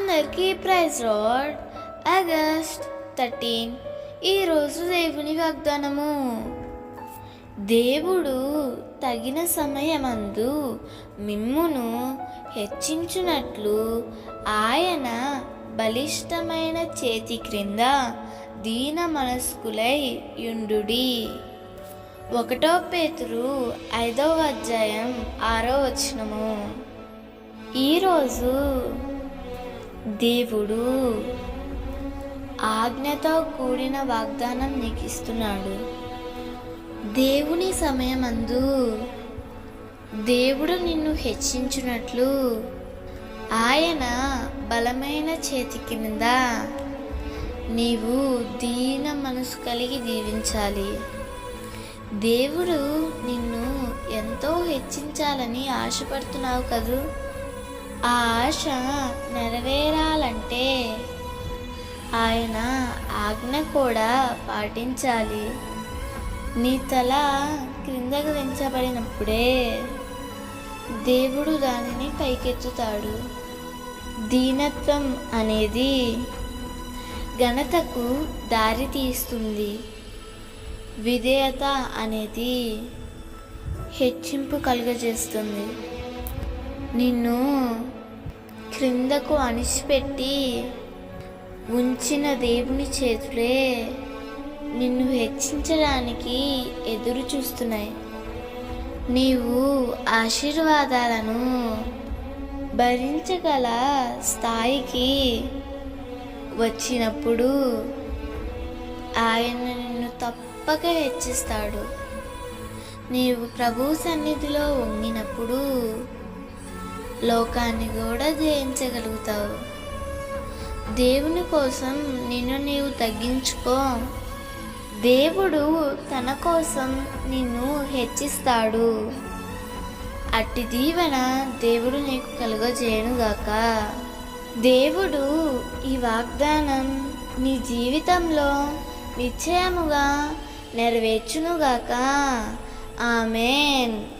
అందరికీ praise road August thirteen. ఈరోజు దేవుని వాగ్దానము. దేవుడు తగిన సమయమందు మిమ్మును హెచ్చించునట్లు ఆయన బలిష్టమైన చేతి క్రింద దీన మనస్కులై యుండుడి. ఒకటో పేతురు ఐదవ అధ్యాయం ఆరో వచనము. ఈరోజు దేవుడు ఆజ్ఞతో కూడిన వాగ్దానం నీకు ఇస్తున్నాడు దేవుని సమయమందు దేవుడు నిన్ను హెచ్చించినట్లు ఆయన బలమైన చేతి కింద నీవు దీన మనసు కలిగి దీవించాలి దేవుడు నిన్ను ఎంతో హెచ్చించాలని ఆశపడుతున్నావు కదూ? ఆ ఆశ నెరవేరాలంటే ఆయన ఆజ్ఞ కూడా పాటించాలి. నీ తల క్రిందకు దించబడినప్పుడే దేవుడు దానిని పైకెత్తుతాడు. దీనత్వం అనేది ఘనతకు దారి తీస్తుంది. విధేయత అనేది హెచ్చింపు కలుగజేస్తుంది. నిన్ను క్రిందకు అణిచిపెట్టి ఉంచిన దేవుని చేతులే నిన్ను హెచ్చించడానికి ఎదురు చూస్తున్నాయి. నీవు ఆశీర్వాదాలను భరించగల స్థాయికి వచ్చినప్పుడు ఆయన నిన్ను తప్పక హెచ్చిస్తాడు. నీవు ప్రభు సన్నిధిలో వంగినప్పుడు లోకాన్ని కూడా జయించగలుగుతావు. దేవుని కోసం నిన్ను నీవు తగ్గించుకో. దేవుడు తన కోసం నిన్ను హెచ్చిస్తాడు. అట్టి దీవెన దేవుడు నీకు కలుగజేయనుగాక. దేవుడు ఈ వాగ్దానం నీ జీవితంలో నిశ్చయముగా నెరవేర్చునుగాక. ఆమెన్.